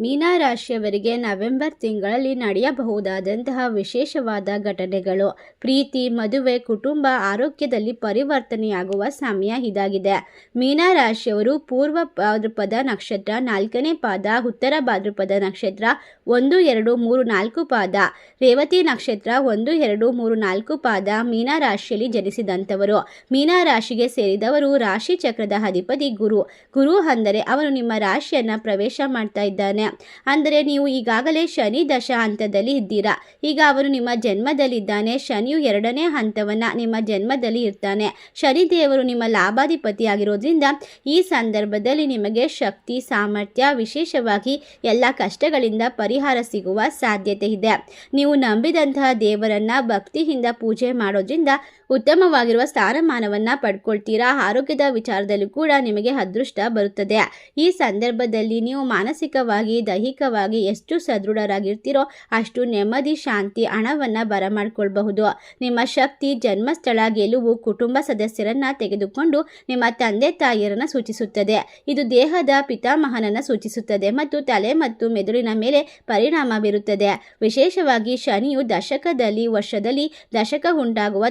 ಮೀನಾ ರಾಶಿಯವರಿಗೆ ನವೆಂಬರ್ ತಿಂಗಳಲ್ಲಿ ನಡೆಯಬಹುದಾದಂತಹ ವಿಶೇಷವಾದ ಘಟನೆಗಳು. ಪ್ರೀತಿ, ಮದುವೆ, ಕುಟುಂಬ ಆರೋಗ್ಯದಲ್ಲಿ ಪರಿವರ್ತನೆಯಾಗುವ ಸಮಯ ಇದಾಗಿದೆ. ಮೀನಾ ರಾಶಿಯವರು ಪೂರ್ವ ಭಾದ್ರಪದ ನಕ್ಷತ್ರ, ನಾಲ್ಕನೇ ಪಾದ, ಉತ್ತರ ಭಾದ್ರಪದ ನಕ್ಷತ್ರ, ಒಂದು, ಎರಡು, ಮೂರು, ನಾಲ್ಕು ಪಾದ. ರೇವತಿ ನಕ್ಷತ್ರ, ಒಂದು, ಎರಡು, ಮೂರು, ನಾಲ್ಕು ಪಾದ ಮೀನಾ ರಾಶಿಯಲ್ಲಿ ಜನಿಸಿದಂಥವರು. ಮೀನಾ ರಾಶಿಗೆ ಸೇರಿದವರು ರಾಶಿ ಚಕ್ರದ ಅಧಿಪತಿ ಗುರು. ಗುರು ಅಂದರೆ ಅವನು ನಿಮ್ಮ ರಾಶಿಯನ್ನು ಪ್ರವೇಶ ಮಾಡ್ತಾ ಇದ್ದಾನೆ. ಅಂದರೆ ನೀವು ಈಗಾಗಲೇ ಶನಿ ದಶ ಹಂತದಲ್ಲಿ ಇದ್ದೀರಾ. ಈಗ ಅವರು ನಿಮ್ಮ ಜನ್ಮದಲ್ಲಿದ್ದಾನೆ. ಶನಿಯು ಎರಡನೇ ಹಂತವನ್ನು ನಿಮ್ಮ ಜನ್ಮದಲ್ಲಿ ಇರ್ತಾನೆ. ಶನಿ ದೇವರು ನಿಮ್ಮ ಲಾಭಾಧಿಪತಿ ಆಗಿರೋದ್ರಿಂದ ಈ ಸಂದರ್ಭದಲ್ಲಿ ನಿಮಗೆ ಶಕ್ತಿ, ಸಾಮರ್ಥ್ಯ, ವಿಶೇಷವಾಗಿ ಎಲ್ಲ ಕಷ್ಟಗಳಿಂದ ಪರಿಹಾರ ಸಿಗುವ ಸಾಧ್ಯತೆ ಇದೆ. ನೀವು ನಂಬಿದಂತಹ ದೇವರನ್ನ ಭಕ್ತಿಯಿಂದ ಪೂಜೆ ಮಾಡೋದ್ರಿಂದ ಉತ್ತಮವಾಗಿರುವ ಸ್ಥಾನಮಾನವನ್ನು ಪಡ್ಕೊಳ್ತೀರಾ? ಆರೋಗ್ಯದ ವಿಚಾರದಲ್ಲೂ ಕೂಡ ನಿಮಗೆ ಅದೃಷ್ಟ ಬರುತ್ತದೆ. ಈ ಸಂದರ್ಭದಲ್ಲಿ ನೀವು ಮಾನಸಿಕವಾಗಿ, ದೈಹಿಕವಾಗಿ ಎಷ್ಟು ಸದೃಢರಾಗಿರ್ತೀರೋ ಅಷ್ಟು ನೆಮ್ಮದಿ, ಶಾಂತಿ, ಹಣವನ್ನು ಬರಮಾಡ್ಕೊಳ್ಬಹುದು. ನಿಮ್ಮ ಶಕ್ತಿ, ಜನ್ಮಸ್ಥಳ, ಗೆಲುವು, ಕುಟುಂಬ ಸದಸ್ಯರನ್ನ ತೆಗೆದುಕೊಂಡು ನಿಮ್ಮ ತಂದೆ ತಾಯಿಯರನ್ನು ಸೂಚಿಸುತ್ತದೆ. ಇದು ದೇಹದ ಪಿತಾಮಹನನ್ನ ಸೂಚಿಸುತ್ತದೆ ಮತ್ತು ತಲೆ ಮತ್ತು ಮೆದುಳಿನ ಮೇಲೆ ಪರಿಣಾಮ ಬೀರುತ್ತದೆ. ವಿಶೇಷವಾಗಿ ಶನಿಯು ದಶಕದಲ್ಲಿ, ವರ್ಷದಲ್ಲಿ ದಶಕ ಉಂಟಾಗುವ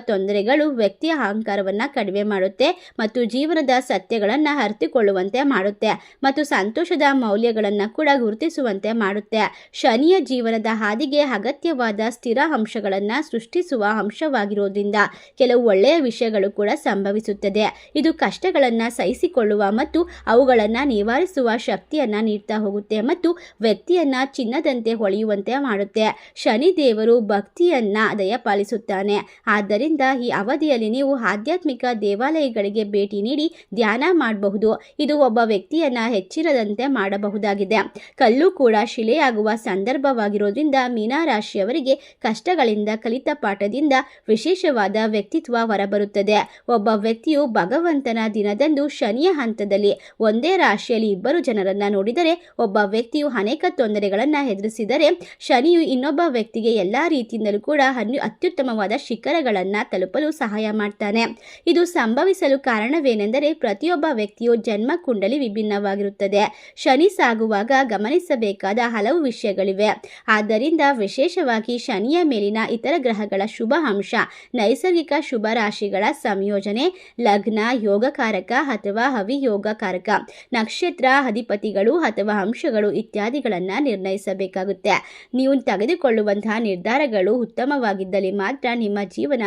ತೊಂದರೆಗಳು ವ್ಯಕ್ತಿಯ ಅಹಂಕಾರವನ್ನು ಕಡಿಮೆ ಮಾಡುತ್ತೆ ಮತ್ತು ಜೀವನದ ಸತ್ಯಗಳನ್ನು ಅರಿತುಕೊಳ್ಳುವಂತೆ ಮಾಡುತ್ತೆ ಮತ್ತು ಸಂತೋಷದ ಮೌಲ್ಯಗಳನ್ನು ಕೂಡ ಗುರುತಿಸುವಂತೆ ಮಾಡುತ್ತೆ. ಶನಿಯ ಜೀವನದ ಹಾದಿಗೆ ಅಗತ್ಯವಾದ ಸ್ಥಿರ ಅಂಶಗಳನ್ನು ಸೃಷ್ಟಿಸುವ ಅಂಶವಾಗಿರೋದ್ರಿಂದ ಕೆಲವು ಒಳ್ಳೆಯ ವಿಷಯಗಳು ಕೂಡ ಸಂಭವಿಸುತ್ತದೆ. ಇದು ಕಷ್ಟಗಳನ್ನು ಸಹಿಸಿಕೊಳ್ಳುವ ಮತ್ತು ಅವುಗಳನ್ನು ನಿವಾರಿಸುವ ಶಕ್ತಿಯನ್ನು ನೀಡ್ತಾ ಹೋಗುತ್ತೆ ಮತ್ತು ವ್ಯಕ್ತಿಯನ್ನ ಚಿನ್ನದಂತೆ ಹೊಳೆಯುವಂತೆ ಮಾಡುತ್ತೆ. ಶನಿ ದೇವರು ಭಕ್ತಿಯನ್ನ ದಯಪಾಲಿಸುತ್ತಾನೆ. ಆದ್ದರಿಂದ ಈ ಅವಧಿಯಲ್ಲಿ ನೀವು ಆಧ್ಯಾತ್ಮಿಕ ದೇವಾಲಯಗಳಿಗೆ ಭೇಟಿ ನೀಡಿ ಧ್ಯಾನ ಮಾಡಬಹುದು. ಇದು ಒಬ್ಬ ವ್ಯಕ್ತಿಯನ್ನ ಹೆಚ್ಚಿರದಂತೆ ಮಾಡಬಹುದಾಗಿದೆ. ಕಲ್ಲು ಕೂಡ ಶಿಲೆಯಾಗುವ ಸಂದರ್ಭವಾಗಿರೋದ್ರಿಂದ ಮೀನಾ ರಾಶಿಯವರಿಗೆ ಕಷ್ಟಗಳಿಂದ ಕಲಿತ ಪಾಠದಿಂದ ವಿಶೇಷವಾದ ವ್ಯಕ್ತಿತ್ವ ಹೊರಬರುತ್ತದೆ. ಒಬ್ಬ ವ್ಯಕ್ತಿಯು ಭಗವಂತನ ದಿನದಂದು ಶನಿಯ ಹಂತದಲ್ಲಿ ಒಂದೇ ರಾಶಿಯಲ್ಲಿ ಇಬ್ಬರು ಜನರನ್ನ ನೋಡಿದರೆ, ಒಬ್ಬ ವ್ಯಕ್ತಿಯು ಅನೇಕ ತೊಂದರೆಗಳನ್ನು ಎದುರಿಸಿದರೆ, ಶನಿಯು ಇನ್ನೊಬ್ಬ ವ್ಯಕ್ತಿಗೆ ಎಲ್ಲಾ ರೀತಿಯಿಂದಲೂ ಕೂಡ ಅತ್ಯುತ್ತಮವಾದ ಶಿಖರಗಳನ್ನು ತಲುಪಲು ಸಹಾಯ ಮಾಡ್ತಾನೆ. ಇದು ಸಂಭವಿಸಲು ಕಾರಣವೇನೆಂದರೆ ಪ್ರತಿಯೊಬ್ಬ ವ್ಯಕ್ತಿಯು ಜನ್ಮ ಕುಂಡಲಿ ವಿಭಿನ್ನವಾಗಿರುತ್ತದೆ. ಶನಿ ಸಾಗುವಾಗ ಗಮನಿಸಬೇಕಾದ ಹಲವು ವಿಷಯಗಳಿವೆ. ಆದ್ದರಿಂದ ವಿಶೇಷವಾಗಿ ಶನಿಯ ಮೇಲಿನ ಇತರ ಗ್ರಹಗಳ ಶುಭ ಅಂಶ, ನೈಸರ್ಗಿಕ ಶುಭ ರಾಶಿಗಳ ಸಂಯೋಜನೆ, ಲಗ್ನ, ಯೋಗಕಾರಕ ಅಥವಾ ಹವಿಯೋಗಕಾರಕ, ನಕ್ಷತ್ರ ಅಧಿಪತಿಗಳು ಅಥವಾ ಅಂಶಗಳು ಇತ್ಯಾದಿಗಳನ್ನು ನಿರ್ಣಯಿಸಬೇಕಾಗುತ್ತೆ. ನೀವು ತೆಗೆದುಕೊಳ್ಳುವಂತಹ ನಿರ್ಧಾರಗಳು ಉತ್ತಮವಾಗಿದ್ದಲ್ಲಿ ಮಾತ್ರ ನಿಮ್ಮ ಜೀವನ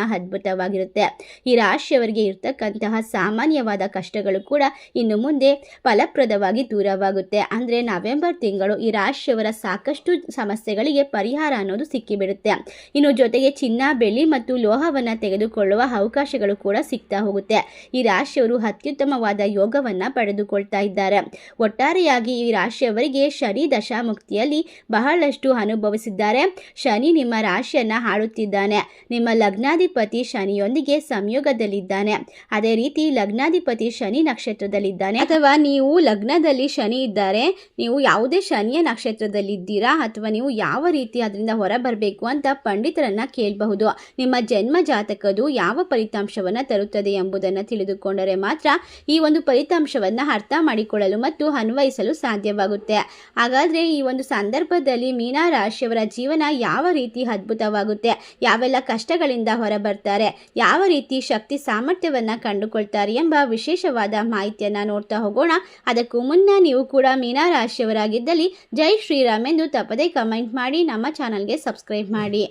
ಅದ್ಭುತವಾಗಿರುತ್ತೆ ಈ ರಾಶಿಯವರಿಗೆ ಇರ್ತಕ್ಕಂತಹ ಸಾಮಾನ್ಯವಾದ ಕಷ್ಟಗಳು ಕೂಡ ಇನ್ನು ಮುಂದೆ ಫಲಪ್ರದವಾಗಿ ದೂರವಾಗುತ್ತೆ. ಅಂದರೆ ನವೆಂಬರ್ ತಿಂಗಳು ಈ ರಾಶಿಯವರ ಸಾಕಷ್ಟು ಸಮಸ್ಯೆಗಳಿಗೆ ಪರಿಹಾರ ಅನ್ನೋದು ಸಿಕ್ಕಿಬಿಡುತ್ತೆ. ಇನ್ನು ಜೊತೆಗೆ ಚಿನ್ನ, ಬೆಳ್ಳಿ ಮತ್ತು ಲೋಹವನ್ನು ತೆಗೆದುಕೊಳ್ಳುವ ಅವಕಾಶಗಳು ಕೂಡ ಸಿಗ್ತಾ ಹೋಗುತ್ತೆ. ಈ ರಾಶಿಯವರು ಅತ್ಯುತ್ತಮವಾದ ಯೋಗವನ್ನು ಪಡೆದುಕೊಳ್ತಾ ಇದ್ದಾರೆ. ಒಟ್ಟಾರೆಯಾಗಿ ಈ ರಾಶಿಯವರಿಗೆ ಶನಿ ದಶಾಮುಕ್ತಿಯಲ್ಲಿ ಬಹಳಷ್ಟು ಅನುಭವಿಸಿದ್ದಾರೆ. ಶನಿ ನಿಮ್ಮ ರಾಶಿಯನ್ನ ಹಾಡುತ್ತಿದ್ದಾನೆ ನಿಮ್ಮ ಲಗ್ನಾಧಿಪತಿ ಶನಿಯೊಂದಿಗೆ ಸಂಯೋಗದಲ್ಲಿದ್ದಾನೆ. ಅದೇ ರೀತಿ ಲಗ್ನಾಧಿಪತಿ ಶನಿ ನಕ್ಷತ್ರದಲ್ಲಿದ್ದಾನೆ. ಅಥವಾ ನೀವು ಲಗ್ನದಲ್ಲಿ ಶನಿ ಇದ್ದಾರೆ, ನೀವು ಯಾವುದೇ ಶನಿಯ ನಕ್ಷತ್ರದಲ್ಲಿದ್ದೀರಾ ಅಥವಾ ನೀವು ಯಾವ ರೀತಿ ಅದರಿಂದ ಹೊರಬರಬೇಕು ಅಂತ ಪಂಡಿತರನ್ನ ಕೇಳಬಹುದು. ನಿಮ್ಮ ಜನ್ಮ ಜಾತಕದು ಯಾವ ಫಲಿತಾಂಶವನ್ನು ತರುತ್ತದೆ ಎಂಬುದನ್ನು ತಿಳಿದುಕೊಂಡರೆ ಮಾತ್ರ ಈ ಒಂದು ಫಲಿತಾಂಶವನ್ನು ಅರ್ಥ ಮಾಡಿಕೊಳ್ಳಲು ಮತ್ತು ಅನ್ವಯಿಸಲು ಸಾಧ್ಯವಾಗುತ್ತೆ. ಹಾಗಾದರೆ ಈ ಒಂದು ಸಂದರ್ಭದಲ್ಲಿ ಮೀನಾ ರಾಶಿಯವರ ಜೀವನ ಯಾವ ರೀತಿ ಅದ್ಭುತವಾಗುತ್ತೆ? ಯಾವೆಲ್ಲ ಕಷ್ಟಗಳಿಂದ ಹೊರಬರ್ತಾರೆ? ಯಾವ ರೀತಿ ಶಕ್ತಿ ಸಾಮರ್ಥ್ಯವನ್ನು ಕಂಡುಕೊಳ್ತಾರೆ ಎಂಬ ವಿಶೇಷವಾದ ಮಾಹಿತಿಯನ್ನು ನೋಡ್ತಾ ಹೋಗೋಣ. ಅದಕ್ಕೂ ಮುನ್ನ ನೀವು ಕೂಡ ಮೀನಾ ರಾಶಿಯವರಾಗಿದ್ದಲ್ಲಿ ಜೈ ಶ್ರೀರಾಮ್ ಎಂದು ತಪ್ಪದೇ ಕಮೆಂಟ್ ಮಾಡಿ ನಮ್ಮ ಚಾನಲ್ಗೆ ಸಬ್ಸ್ಕ್ರೈಬ್ ಮಾಡಿ.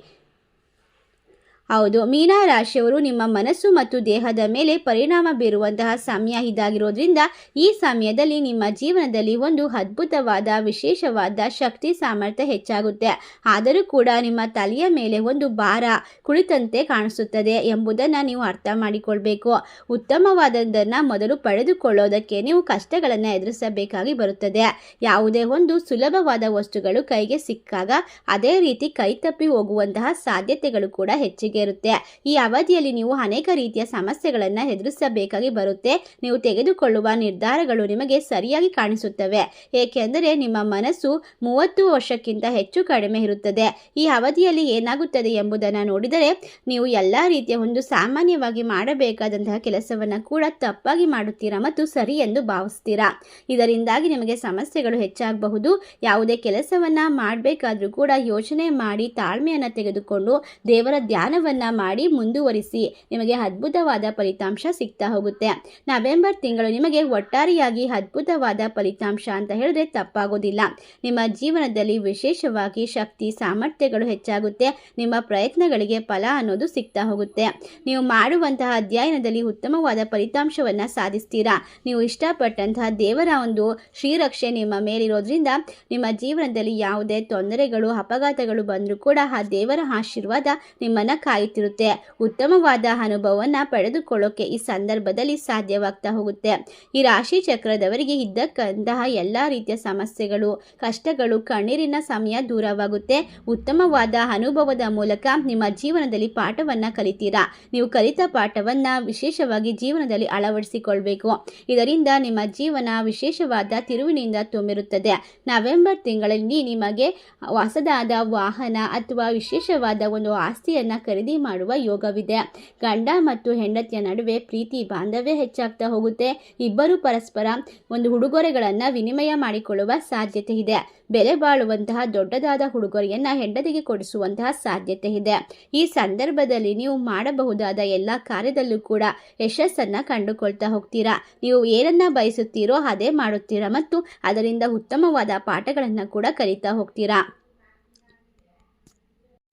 ಹೌದು, ಮೀನಾ ರಾಶಿಯವರು ನಿಮ್ಮ ಮನಸ್ಸು ಮತ್ತು ದೇಹದ ಮೇಲೆ ಪರಿಣಾಮ ಬೀರುವಂತಹ ಸಮಯ ಇದಾಗಿರೋದ್ರಿಂದ ಈ ಸಮಯದಲ್ಲಿ ನಿಮ್ಮ ಜೀವನದಲ್ಲಿ ಒಂದು ಅದ್ಭುತವಾದ, ವಿಶೇಷವಾದ ಶಕ್ತಿ ಸಾಮರ್ಥ್ಯ ಹೆಚ್ಚಾಗುತ್ತೆ. ಆದರೂ ಕೂಡ ನಿಮ್ಮ ತಲೆಯ ಮೇಲೆ ಒಂದು ಭಾರ ಕುಳಿತಂತೆ ಕಾಣಿಸುತ್ತದೆ ಎಂಬುದನ್ನು ನೀವು ಅರ್ಥ ಮಾಡಿಕೊಳ್ಬೇಕು. ಉತ್ತಮವಾದದ್ದನ್ನು ಮೊದಲು ಪಡೆದುಕೊಳ್ಳೋದಕ್ಕೆ ನೀವು ಕಷ್ಟಗಳನ್ನು ಎದುರಿಸಬೇಕಾಗಿ ಬರುತ್ತದೆ. ಯಾವುದೇ ಒಂದು ಸುಲಭವಾದ ವಸ್ತುಗಳು ಕೈಗೆ ಸಿಕ್ಕಾಗ ಅದೇ ರೀತಿ ಕೈತಪ್ಪಿ ಹೋಗುವಂತಹ ಸಾಧ್ಯತೆಗಳು ಕೂಡ ಹೆಚ್ಚಿಗೆ ಇರುತ್ತೆ ಈ ಅವಧಿಯಲ್ಲಿ ನೀವು ಅನೇಕ ರೀತಿಯ ಸಮಸ್ಯೆಗಳನ್ನು ಎದುರಿಸಬೇಕಾಗಿ ಬರುತ್ತೆ. ನೀವು ತೆಗೆದುಕೊಳ್ಳುವ ನಿರ್ಧಾರಗಳು ನಿಮಗೆ ಸರಿಯಾಗಿ ಕಾಣಿಸುತ್ತವೆ. ಏಕೆಂದರೆ ನಿಮ್ಮ ಮನಸ್ಸು ಮೂವತ್ತು ವರ್ಷಕ್ಕಿಂತ ಹೆಚ್ಚು ಕಡಿಮೆ ಇರುತ್ತದೆ. ಈ ಅವಧಿಯಲ್ಲಿ ಏನಾಗುತ್ತದೆ ಎಂಬುದನ್ನು ನೋಡಿದರೆ ನೀವು ಎಲ್ಲ ರೀತಿಯ ಒಂದು ಸಾಮಾನ್ಯವಾಗಿ ಮಾಡಬೇಕಾದಂತಹ ಕೆಲಸವನ್ನು ಕೂಡ ತಪ್ಪಾಗಿ ಮಾಡುತ್ತೀರಾ ಮತ್ತು ಸರಿ ಎಂದು ಭಾವಿಸ್ತೀರಾ? ಇದರಿಂದಾಗಿ ನಿಮಗೆ ಸಮಸ್ಯೆಗಳು ಹೆಚ್ಚಾಗಬಹುದು. ಯಾವುದೇ ಕೆಲಸವನ್ನ ಮಾಡಬೇಕಾದ್ರೂ ಕೂಡ ಯೋಚನೆ ಮಾಡಿ ತಾಳ್ಮೆಯನ್ನು ತೆಗೆದುಕೊಂಡು ದೇವರ ಧ್ಯಾನವನ್ನ ಮಾಡಿ ಮುಂದುವರಿಸಿ ನಿಮಗೆ ಅದ್ಭುತವಾದ ಫಲಿತಾಂಶ ಸಿಗ್ತಾ ಹೋಗುತ್ತೆ. ನವೆಂಬರ್ ತಿಂಗಳು ನಿಮಗೆ ಒಟ್ಟಾರೆಯಾಗಿ ಅದ್ಭುತವಾದ ಫಲಿತಾಂಶ ಅಂತ ಹೇಳಿದ್ರೆ ತಪ್ಪಾಗೋದಿಲ್ಲ. ನಿಮ್ಮ ಜೀವನದಲ್ಲಿ ವಿಶೇಷವಾಗಿ ಶಕ್ತಿ, ಸಾಮರ್ಥ್ಯಗಳು ಹೆಚ್ಚಾಗುತ್ತೆ. ನಿಮ್ಮ ಪ್ರಯತ್ನಗಳಿಗೆ ಫಲ ಅನ್ನೋದು ಸಿಗ್ತಾ ಹೋಗುತ್ತೆ. ನೀವು ಮಾಡುವಂತಹ ಅಧ್ಯಯನದಲ್ಲಿ ಉತ್ತಮವಾದ ಫಲಿತಾಂಶವನ್ನ ಸಾಧಿಸ್ತೀರಾ? ನೀವು ಇಷ್ಟಪಟ್ಟಂತಹ ದೇವರ ಒಂದು ಶ್ರೀರಕ್ಷೆ ನಿಮ್ಮ ಮೇಲಿರೋದ್ರಿಂದ ನಿಮ್ಮ ಜೀವನದಲ್ಲಿ ಯಾವುದೇ ತೊಂದರೆಗಳು, ಅಪಘಾತಗಳು ಬಂದರೂ ಕೂಡ ಆ ದೇವರ ಆಶೀರ್ವಾದ ನಿಮ್ಮನ್ನು ಕಾಯುತ್ತಿರುತ್ತೆ ಉತ್ತಮವಾದ ಅನುಭವವನ್ನ ಪಡೆದುಕೊಳ್ಳೋಕೆ ಈ ಸಂದರ್ಭದಲ್ಲಿ ಸಾಧ್ಯವಾಗ್ತಾ ಹೋಗುತ್ತೆ. ಈ ರಾಶಿ ಚಕ್ರದವರಿಗೆ ಇದ್ದಕ್ಕಂತಹ ಎಲ್ಲ ರೀತಿಯ ಸಮಸ್ಯೆಗಳು, ಕಷ್ಟಗಳು, ಕಣ್ಣೀರಿನ ಸಮಯ ದೂರವಾಗುತ್ತೆ. ಉತ್ತಮವಾದ ಅನುಭವದ ಮೂಲಕ ನಿಮ್ಮ ಜೀವನದಲ್ಲಿ ಪಾಠವನ್ನ ಕಲಿತೀರಾ? ನೀವು ಕಲಿತ ಪಾಠವನ್ನ ವಿಶೇಷವಾಗಿ ಜೀವನದಲ್ಲಿ ಅಳವಡಿಸಿಕೊಳ್ಬೇಕು. ಇದರಿಂದ ನಿಮ್ಮ ಜೀವನ ವಿಶೇಷವಾದ ತಿರುವಿನಿಂದ ತುಂಬಿರುತ್ತದೆ. ನವೆಂಬರ್ ತಿಂಗಳಲ್ಲಿ ನಿಮಗೆ ಹೊಸದಾದ ವಾಹನ ಅಥವಾ ವಿಶೇಷವಾದ ಒಂದು ಆಸ್ತಿಯನ್ನ ಖರೀದಿ ಮಾಡುವ ಯೋಗವಿದೆ. ಗಂಡ ಮತ್ತು ಹೆಂಡತಿಯ ನಡುವೆ ಪ್ರೀತಿ, ಬಾಂಧವ್ಯ ಹೆಚ್ಚಾಗ್ತಾ ಹೋಗುತ್ತೆ. ಇಬ್ಬರು ಪರಸ್ಪರ ಒಂದು ಉಡುಗೊರೆಗಳನ್ನು ವಿನಿಮಯ ಮಾಡಿಕೊಳ್ಳುವ ಸಾಧ್ಯತೆ ಇದೆ. ಬೆಲೆ ಬಾಳುವಂತಹ ದೊಡ್ಡದಾದ ಉಡುಗೊರೆಯನ್ನು ಹೆಂಡತಿಗೆ ಕೊಡಿಸುವಂತಹ ಸಾಧ್ಯತೆ ಇದೆ. ಈ ಸಂದರ್ಭದಲ್ಲಿ ನೀವು ಮಾಡಬಹುದಾದ ಎಲ್ಲ ಕಾರ್ಯದಲ್ಲೂ ಕೂಡ ಯಶಸ್ಸನ್ನು ಕಂಡುಕೊಳ್ತಾ ಹೋಗ್ತೀರಾ? ನೀವು ಏನನ್ನ ಬಯಸುತ್ತೀರೋ ಅದೇ ಮಾಡುತ್ತೀರಾ ಮತ್ತು ಅದರಿಂದ ಉತ್ತಮವಾದ ಪಾಠಗಳನ್ನು ಕೂಡ ಕಲಿತಾ ಹೋಗ್ತೀರಾ?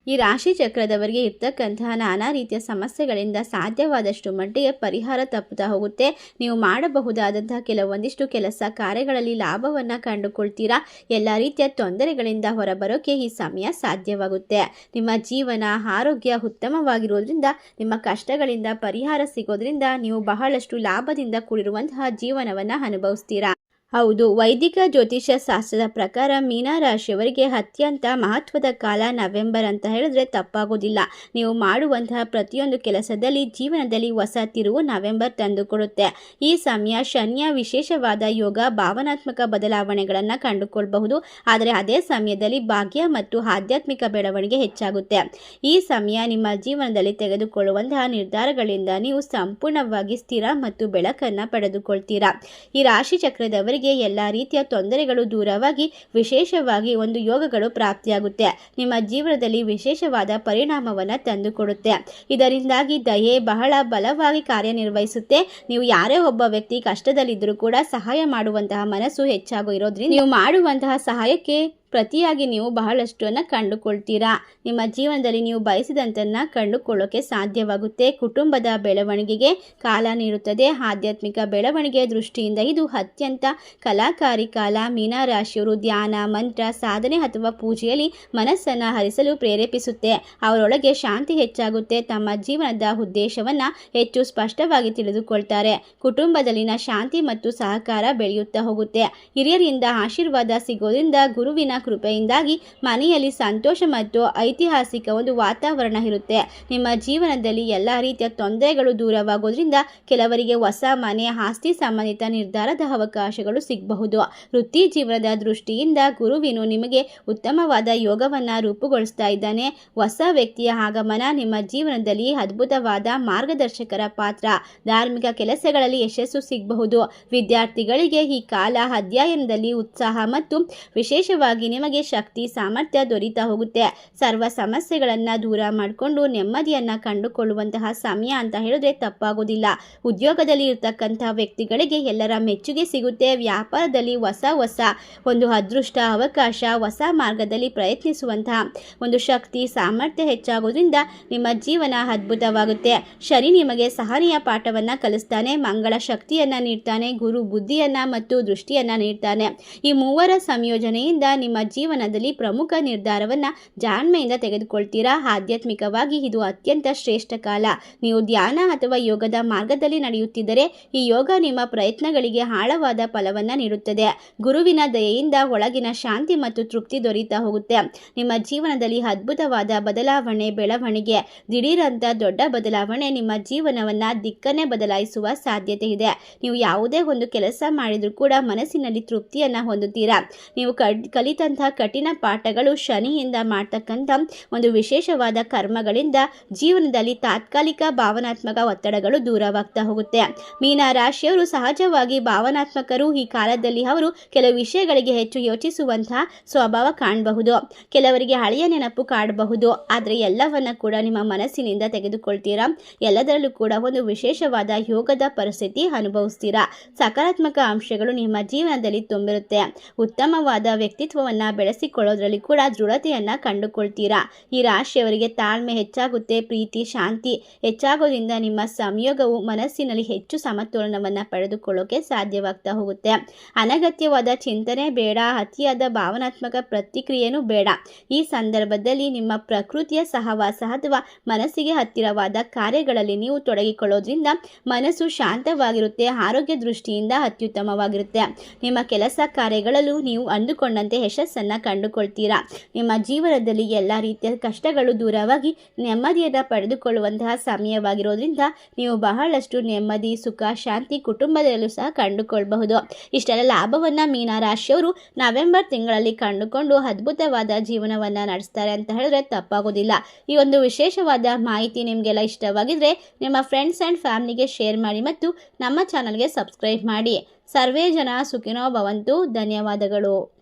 ಈ ರಾಶಿ ಚಕ್ರದವರಿಗೆ ಇರ್ತಕ್ಕಂತಹ ನಾನಾ ರೀತಿಯ ಸಮಸ್ಯೆಗಳಿಂದ ಸಾಧ್ಯವಾದಷ್ಟು ಮಟ್ಟಿಗೆ ಪರಿಹಾರ ತಪ್ಪುತ್ತಾ ಹೋಗುತ್ತೆ. ನೀವು ಮಾಡಬಹುದಾದಂತಹ ಕೆಲವೊಂದಿಷ್ಟು ಕೆಲಸ ಕಾರ್ಯಗಳಲ್ಲಿ ಲಾಭವನ್ನು ಕಂಡುಕೊಳ್ತೀರಾ? ಎಲ್ಲ ರೀತಿಯ ತೊಂದರೆಗಳಿಂದ ಹೊರಬರೋಕೆ ಈ ಸಮಯ ಸಾಧ್ಯವಾಗುತ್ತೆ. ನಿಮ್ಮ ಜೀವನ, ಆರೋಗ್ಯ ಉತ್ತಮವಾಗಿರೋದ್ರಿಂದ, ನಿಮ್ಮ ಕಷ್ಟಗಳಿಂದ ಪರಿಹಾರ ಸಿಗೋದ್ರಿಂದ ನೀವು ಬಹಳಷ್ಟು ಲಾಭದಿಂದ ಕೂಡಿರುವಂತಹ ಜೀವನವನ್ನು ಅನುಭವಿಸ್ತೀರಾ? ಹೌದು, ವೈದಿಕ ಜ್ಯೋತಿಷ್ಯ ಶಾಸ್ತ್ರದ ಪ್ರಕಾರ ಮೀನ ರಾಶಿಯವರಿಗೆ ಅತ್ಯಂತ ಮಹತ್ವದ ಕಾಲ ನವೆಂಬರ್ ಅಂತ ಹೇಳಿದ್ರೆ ತಪ್ಪಾಗೋದಿಲ್ಲ. ನೀವು ಮಾಡುವಂತಹ ಪ್ರತಿಯೊಂದು ಕೆಲಸದಲ್ಲಿ ಜೀವನದಲ್ಲಿ ಹೊಸ ತಿರುವು ನವೆಂಬರ್ ತಂದುಕೊಡುತ್ತೆ. ಈ ಸಮಯ ಶನಿಯ ವಿಶೇಷವಾದ ಯೋಗ, ಭಾವನಾತ್ಮಕ ಬದಲಾವಣೆಗಳನ್ನು ಕಂಡುಕೊಳ್ಬಹುದು. ಆದರೆ ಅದೇ ಸಮಯದಲ್ಲಿ ಭಾಗ್ಯ ಮತ್ತು ಆಧ್ಯಾತ್ಮಿಕ ಬೆಳವಣಿಗೆ ಹೆಚ್ಚಾಗುತ್ತೆ. ಈ ಸಮಯ ನಿಮ್ಮ ಜೀವನದಲ್ಲಿ ತೆಗೆದುಕೊಳ್ಳುವಂತಹ ನಿರ್ಧಾರಗಳಿಂದ ನೀವು ಸಂಪೂರ್ಣವಾಗಿ ಸ್ಥಿರ ಮತ್ತು ಬೆಳಕನ್ನು ಪಡೆದುಕೊಳ್ತೀರಾ. ಈ ರಾಶಿ ಚಕ್ರದವರಿಗೆ ಎಲ್ಲ ರೀತಿಯ ತೊಂದರೆಗಳು ದೂರವಾಗಿ ವಿಶೇಷವಾಗಿ ಒಂದು ಯೋಗಗಳು ಪ್ರಾಪ್ತಿಯಾಗುತ್ತೆ. ನಿಮ್ಮ ಜೀವನದಲ್ಲಿ ವಿಶೇಷವಾದ ಪರಿಣಾಮವನ್ನು ತಂದುಕೊಡುತ್ತೆ. ಇದರಿಂದಾಗಿ ದಯೆ ಬಹಳ ಬಲವಾಗಿ ಕಾರ್ಯನಿರ್ವಹಿಸುತ್ತೆ. ನೀವು ಯಾರೇ ಒಬ್ಬ ವ್ಯಕ್ತಿ ಕಷ್ಟದಲ್ಲಿದ್ದರೂ ಕೂಡ ಸಹಾಯ ಮಾಡುವಂತಹ ಮನಸ್ಸು ಹೆಚ್ಚಾಗೋ ಇರೋದ್ರಿಂದ ನೀವು ಮಾಡುವಂತಹ ಸಹಾಯಕ್ಕೆ ಪ್ರತಿಯಾಗಿ ನೀವು ಬಹಳಷ್ಟನ್ನು ಕಂಡುಕೊಳ್ತೀರಾ? ನಿಮ್ಮ ಜೀವನದಲ್ಲಿ ನೀವು ಬಯಸಿದಂತನ್ನ ಕಂಡುಕೊಳ್ಳೋಕೆ ಸಾಧ್ಯವಾಗುತ್ತೆ. ಕುಟುಂಬದ ಬೆಳವಣಿಗೆಗೆ ಕಾಲ ನೀಡುತ್ತದೆ. ಆಧ್ಯಾತ್ಮಿಕ ಬೆಳವಣಿಗೆಯ ದೃಷ್ಟಿಯಿಂದ ಇದು ಅತ್ಯಂತ ಕಲಾಕಾರಿ ಕಾಲ. ಮೀನರಾಶಿಯವರು ಧ್ಯಾನ, ಮಂತ್ರ, ಸಾಧನೆ ಅಥವಾ ಪೂಜೆಯಲ್ಲಿ ಮನಸ್ಸನ್ನು ಹರಿಸಲು ಪ್ರೇರೇಪಿಸುತ್ತೆ. ಅವರೊಳಗೆ ಶಾಂತಿ ಹೆಚ್ಚಾಗುತ್ತೆ. ತಮ್ಮ ಜೀವನದ ಉದ್ದೇಶವನ್ನು ಹೆಚ್ಚು ಸ್ಪಷ್ಟವಾಗಿ ತಿಳಿದುಕೊಳ್ತಾರೆ. ಕುಟುಂಬದಲ್ಲಿನ ಶಾಂತಿ ಮತ್ತು ಸಹಕಾರ ಬೆಳೆಯುತ್ತಾ ಹೋಗುತ್ತೆ. ಹಿರಿಯರಿಂದ ಆಶೀರ್ವಾದ ಸಿಗೋದ್ರಿಂದ ಗುರುವಿನ ಕೃಪೆಯಿಂದಾಗಿ ಮನೆಯಲ್ಲಿ ಸಂತೋಷ ಮತ್ತು ಐತಿಹಾಸಿಕ ಒಂದು ವಾತಾವರಣ ಇರುತ್ತೆ. ನಿಮ್ಮ ಜೀವನದಲ್ಲಿ ಎಲ್ಲ ರೀತಿಯ ತೊಂದರೆಗಳು ದೂರವಾಗೋದ್ರಿಂದ ಕೆಲವರಿಗೆ ಹೊಸ ಮನೆ, ಆಸ್ತಿ ಸಂಬಂಧಿತ ನಿರ್ಧಾರದ ಅವಕಾಶಗಳು ಸಿಗಬಹುದು. ವೃತ್ತಿ ಜೀವನದ ದೃಷ್ಟಿಯಿಂದ ಗುರುವಿನು ನಿಮಗೆ ಉತ್ತಮವಾದ ಯೋಗವನ್ನು ರೂಪುಗೊಳಿಸ್ತಾ ಇದ್ದಾನೆ. ಹೊಸ ವ್ಯಕ್ತಿಯ ಆಗಮನ ನಿಮ್ಮ ಜೀವನದಲ್ಲಿ ಅದ್ಭುತವಾದ ಮಾರ್ಗದರ್ಶಕರ ಪಾತ್ರ. ಧಾರ್ಮಿಕ ಕೆಲಸಗಳಲ್ಲಿ ಯಶಸ್ಸು ಸಿಗಬಹುದು. ವಿದ್ಯಾರ್ಥಿಗಳಿಗೆ ಈ ಕಾಲ ಅಧ್ಯಯನದಲ್ಲಿ ಉತ್ಸಾಹ ಮತ್ತು ವಿಶೇಷವಾಗಿ ನಿಮಗೆ ಶಕ್ತಿ, ಸಾಮರ್ಥ್ಯ ದೊರೀತಾ ಹೋಗುತ್ತೆ. ಸರ್ವ ಸಮಸ್ಯೆಗಳನ್ನು ದೂರ ಮಾಡಿಕೊಂಡು ನೆಮ್ಮದಿಯನ್ನು ಕಂಡುಕೊಳ್ಳುವಂತಹ ಸಮಯ ಅಂತ ಹೇಳಿದ್ರೆ ತಪ್ಪಾಗೋದಿಲ್ಲ. ಉದ್ಯೋಗದಲ್ಲಿ ಇರ್ತಕ್ಕಂಥ ವ್ಯಕ್ತಿಗಳಿಗೆ ಎಲ್ಲರ ಮೆಚ್ಚುಗೆ ಸಿಗುತ್ತೆ. ವ್ಯಾಪಾರದಲ್ಲಿ ಹೊಸ ಹೊಸ, ಒಂದು ಅದೃಷ್ಟ, ಅವಕಾಶ, ಹೊಸ ಮಾರ್ಗದಲ್ಲಿ ಪ್ರಯತ್ನಿಸುವಂತಹ ಒಂದು ಶಕ್ತಿ, ಸಾಮರ್ಥ್ಯ ಹೆಚ್ಚಾಗೋದ್ರಿಂದ ನಿಮ್ಮ ಜೀವನ ಅದ್ಭುತವಾಗುತ್ತೆ. ಶನಿ ನಿಮಗೆ ಸಹನೆಯ ಪಾಠವನ್ನು ಕಲಿಸ್ತಾನೆ, ಮಂಗಳ ಶಕ್ತಿಯನ್ನು ನೀಡ್ತಾನೆ, ಗುರು ಬುದ್ಧಿಯನ್ನು ಮತ್ತು ದೃಷ್ಟಿಯನ್ನು ನೀಡ್ತಾನೆ. ಈ ಮೂವರ ಸಂಯೋಜನೆಯಿಂದ ನಿಮ್ಮ ನಿಮ್ಮ ಜೀವನದಲ್ಲಿ ಪ್ರಮುಖ ನಿರ್ಧಾರವನ್ನು ಜಾಣ್ಮೆಯಿಂದ ತೆಗೆದುಕೊಳ್ತೀರಾ? ಆಧ್ಯಾತ್ಮಿಕವಾಗಿ ಇದು ಅತ್ಯಂತ ಶ್ರೇಷ್ಠ ಕಾಲ. ನೀವು ಧ್ಯಾನ ಅಥವಾ ಯೋಗದ ಮಾರ್ಗದಲ್ಲಿ ನಡೆಯುತ್ತಿದ್ದರೆ ಈ ಯೋಗ ನಿಮ್ಮ ಪ್ರಯತ್ನಗಳಿಗೆ ಆಳವಾದ ಫಲವನ್ನು ನೀಡುತ್ತದೆ. ಗುರುವಿನ ದಯೆಯಿಂದ ಒಳಗಿನ ಶಾಂತಿ ಮತ್ತು ತೃಪ್ತಿ ದೊರೀತಾ ಹೋಗುತ್ತೆ. ನಿಮ್ಮ ಜೀವನದಲ್ಲಿ ಅದ್ಭುತವಾದ ಬದಲಾವಣೆ, ಬೆಳವಣಿಗೆ, ದಿಢೀರಂತ ದೊಡ್ಡ ಬದಲಾವಣೆ ನಿಮ್ಮ ಜೀವನವನ್ನು ದಿಕ್ಕನ್ನೇ ಬದಲಾಯಿಸುವ ಸಾಧ್ಯತೆ ಇದೆ. ನೀವು ಯಾವುದೇ ಒಂದು ಕೆಲಸ ಮಾಡಿದರೂ ಕೂಡ ಮನಸ್ಸಿನಲ್ಲಿ ತೃಪ್ತಿಯನ್ನು ಹೊಂದುತ್ತೀರಾ? ನೀವು ಕಡ್ ಕಲಿತಂತಹ ಕಠಿಣ ಪಾಠಗಳು ಶನಿಯಿಂದ ಮಾಡ್ತಕ್ಕಂಥ ಒಂದು ವಿಶೇಷವಾದ ಕರ್ಮಗಳಿಂದ ಜೀವನದಲ್ಲಿ ತಾತ್ಕಾಲಿಕ ಭಾವನಾತ್ಮಕ ಒತ್ತಡಗಳು ದೂರವಾಗ್ತಾ ಹೋಗುತ್ತೆ. ಮೀನ ರಾಶಿಯವರು ಸಹಜವಾಗಿ ಭಾವನಾತ್ಮಕರು, ಈ ಕಾಲದಲ್ಲಿ ಅವರು ಕೆಲವು ವಿಷಯಗಳಿಗೆ ಹೆಚ್ಚು ಯೋಚಿಸುವಂತಹ ಸ್ವಭಾವ ಕಾಣಬಹುದು. ಕೆಲವರಿಗೆ ಹಳೆಯ ನೆನಪು ಕಾಡಬಹುದು ಆದರೆ ಎಲ್ಲವನ್ನ ಕೂಡ ನಿಮ್ಮ ಮನಸ್ಸಿನಿಂದ ತೆಗೆದುಕೊಳ್ತೀರಾ? ಎಲ್ಲದರಲ್ಲೂ ಕೂಡ ಒಂದು ವಿಶೇಷವಾದ ಯೋಗದ ಪರಿಸ್ಥಿತಿ ಅನುಭವಿಸ್ತೀರಾ? ಸಕಾರಾತ್ಮಕ ಅಂಶಗಳು ನಿಮ್ಮ ಜೀವನದಲ್ಲಿ ತುಂಬಿರುತ್ತೆ. ಉತ್ತಮವಾದ ವ್ಯಕ್ತಿತ್ವವನ್ನು ಬೆಳೆಸಿಕೊಳ್ಳೋದ್ರಲ್ಲಿ ಕೂಡ ದೃಢತೆಯನ್ನು ಕಂಡುಕೊಳ್ತೀರಾ? ಈ ರಾಶಿಯವರಿಗೆ ತಾಳ್ಮೆ ಹೆಚ್ಚಾಗುತ್ತೆ, ಪ್ರೀತಿ, ಶಾಂತಿ ಹೆಚ್ಚಾಗೋದ್ರಿಂದ ನಿಮ್ಮ ಸಂಯೋಗವು ಮನಸ್ಸಿನಲ್ಲಿ ಹೆಚ್ಚು ಸಮತೋಲನವನ್ನು ಪಡೆದುಕೊಳ್ಳೋಕೆ ಸಾಧ್ಯವಾಗ್ತಾ ಹೋಗುತ್ತೆ. ಅನಗತ್ಯವಾದ ಚಿಂತನೆ ಬೇಡ, ಅತಿಯಾದ ಭಾವನಾತ್ಮಕ ಪ್ರತಿಕ್ರಿಯೆನೂ ಬೇಡ. ಈ ಸಂದರ್ಭದಲ್ಲಿ ನಿಮ್ಮ ಪ್ರಕೃತಿಯ ಸಹವಾಸ ಅಥವಾ ಮನಸ್ಸಿಗೆ ಹತ್ತಿರವಾದ ಕಾರ್ಯಗಳಲ್ಲಿ ನೀವು ತೊಡಗಿಕೊಳ್ಳೋದ್ರಿಂದ ಮನಸ್ಸು ಶಾಂತವಾಗಿರುತ್ತೆ, ಆರೋಗ್ಯ ದೃಷ್ಟಿಯಿಂದ ಅತ್ಯುತ್ತಮವಾಗಿರುತ್ತೆ. ನಿಮ್ಮ ಕೆಲಸ ಕಾರ್ಯಗಳಲ್ಲೂ ನೀವು ಅಂದುಕೊಂಡಂತೆ ಯಶಸ್ಸನ್ನು ಕಂಡುಕೊಳ್ತೀರಾ? ನಿಮ್ಮ ಜೀವನದಲ್ಲಿ ಎಲ್ಲ ರೀತಿಯ ಕಷ್ಟಗಳು ದೂರವಾಗಿ ನೆಮ್ಮದಿಯನ್ನು ಪಡೆದುಕೊಳ್ಳುವಂತಹ ಸಮಯವಾಗಿರೋದ್ರಿಂದ ನೀವು ಬಹಳಷ್ಟು ನೆಮ್ಮದಿ, ಸುಖ, ಶಾಂತಿ ಕುಟುಂಬದಲ್ಲೂ ಸಹ ಕಂಡುಕೊಳ್ಬಹುದು. ಇಷ್ಟೆಲ್ಲ ಲಾಭವನ್ನು ಮೀನರಾಶಿಯವರು ನವೆಂಬರ್ ತಿಂಗಳಲ್ಲಿ ಕಂಡುಕೊಂಡು ಅದ್ಭುತವಾದ ಜೀವನವನ್ನು ನಡೆಸ್ತಾರೆ ಅಂತ ಹೇಳಿದ್ರೆ ತಪ್ಪಾಗೋದಿಲ್ಲ. ಈ ಒಂದು ವಿಶೇಷವಾದ ಮಾಹಿತಿ ನಿಮಗೆಲ್ಲ ಇಷ್ಟವಾಗಿದ್ರೆ ನಿಮ್ಮ ಫ್ರೆಂಡ್ಸ್ ಆ್ಯಂಡ್ ಫ್ಯಾಮಿಲಿಗೆ ಶೇರ್ ಮಾಡಿ ಮತ್ತು ನಮ್ಮ ಚಾನಲ್ಗೆ ಸಬ್ಸ್ಕ್ರೈಬ್ ಮಾಡಿ. ಸರ್ವೇ ಜನ ಸುಖಿನೋ ಭವಂತು. ಧನ್ಯವಾದಗಳು.